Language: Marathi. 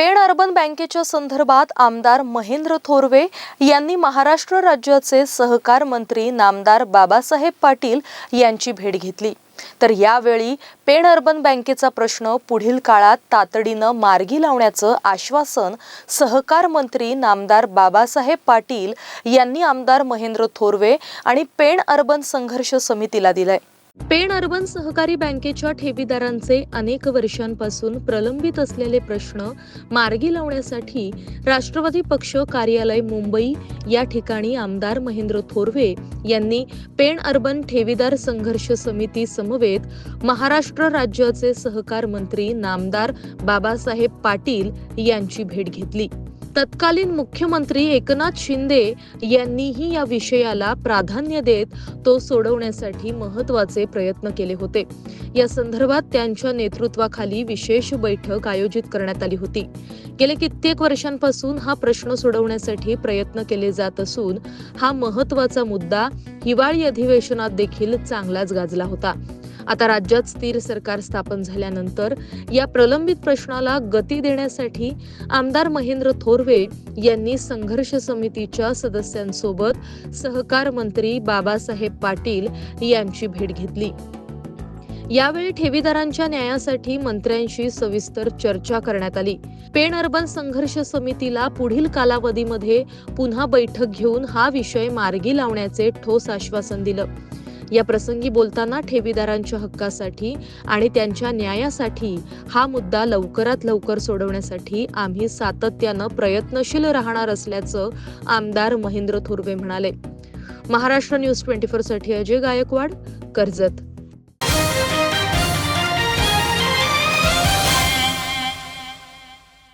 पेण अर्बन बँकेच्या संदर्भात आमदार महेंद्र थोरवे यांनी महाराष्ट्र राज्याचे सहकार मंत्री नामदार बाबासाहेब पाटील यांची भेट घेतली. तर यावेळी पेण अर्बन बँकेचा प्रश्न पुढील काळात तातडीनं मार्गी लावण्याचं आश्वासन सहकार मंत्री नामदार बाबासाहेब पाटील यांनी आमदार महेंद्र थोरवे आणि पेण अर्बन संघर्ष समितीला दिलंय. पेण अर्बन सहकारी बँकेच्या ठेवीदारांचे अनेक वर्षांपासून प्रलंबित असलेले प्रश्न मार्गी लावण्यासाठी राष्ट्रवादी पक्ष कार्यालय मुंबई या ठिकाणी आमदार महेंद्र थोरवे यांनी पेण अर्बन ठेवीदार संघर्ष समिती समवेत महाराष्ट्र राज्याचे सहकार मंत्री नामदार बाबासाहेब पाटील यांची भेट घेतली. तत्कालीन मुख्यमंत्री एकनाथ शिंदे यांनीही या विषयाला प्राधान्य देत तो सोडवण्यासाठी महत्त्वाचे प्रयत्न केले होते. या संदर्भात त्यांच्या नेतृत्वाखाली विशेष बैठक आयोजित करण्यात आली होती. गेले कित्येक वर्षांपासून हा प्रश्न सोडवण्यासाठी प्रयत्न केले जात असून हा महत्त्वाचा मुद्दा हिवाळी अधिवेशनात देखील चांगलाच गाजला होता. आता राज्यात स्थिर सरकार स्थापन झाल्यानंतर या प्रलंबित प्रश्नाला गती देण्यासाठी आमदार महेंद्र थोरवे यांनी संघर्ष समितीच्या सदस्यांसोबत सहकार मंत्री बाबासाहेब पाटील यांची भेट घेतली. यावेळी ठेवीदारांच्या न्यायासाठी मंत्र्यांशी सविस्तर चर्चा करण्यात आली. पेण अर्बन संघर्ष समितीला पुढील कालावधीमध्ये पुन्हा बैठक घेऊन हा विषय मार्गी लावण्याचे ठोस आश्वासन दिलं. या प्रसंगी बोलताना ठेवीदारांच्या हक्कासाठी आणि त्यांच्या न्यायासाठी हा मुद्दा लवकरात लवकर सोडवण्यासाठी आम्ही सातत्यानं प्रयत्नशील राहणार असल्याचं आमदार महेंद्र थुर्वे म्हणाले. महाराष्ट्र न्यूज ट्वेंटी फोरसाठी अजय गायकवाड कर्जत.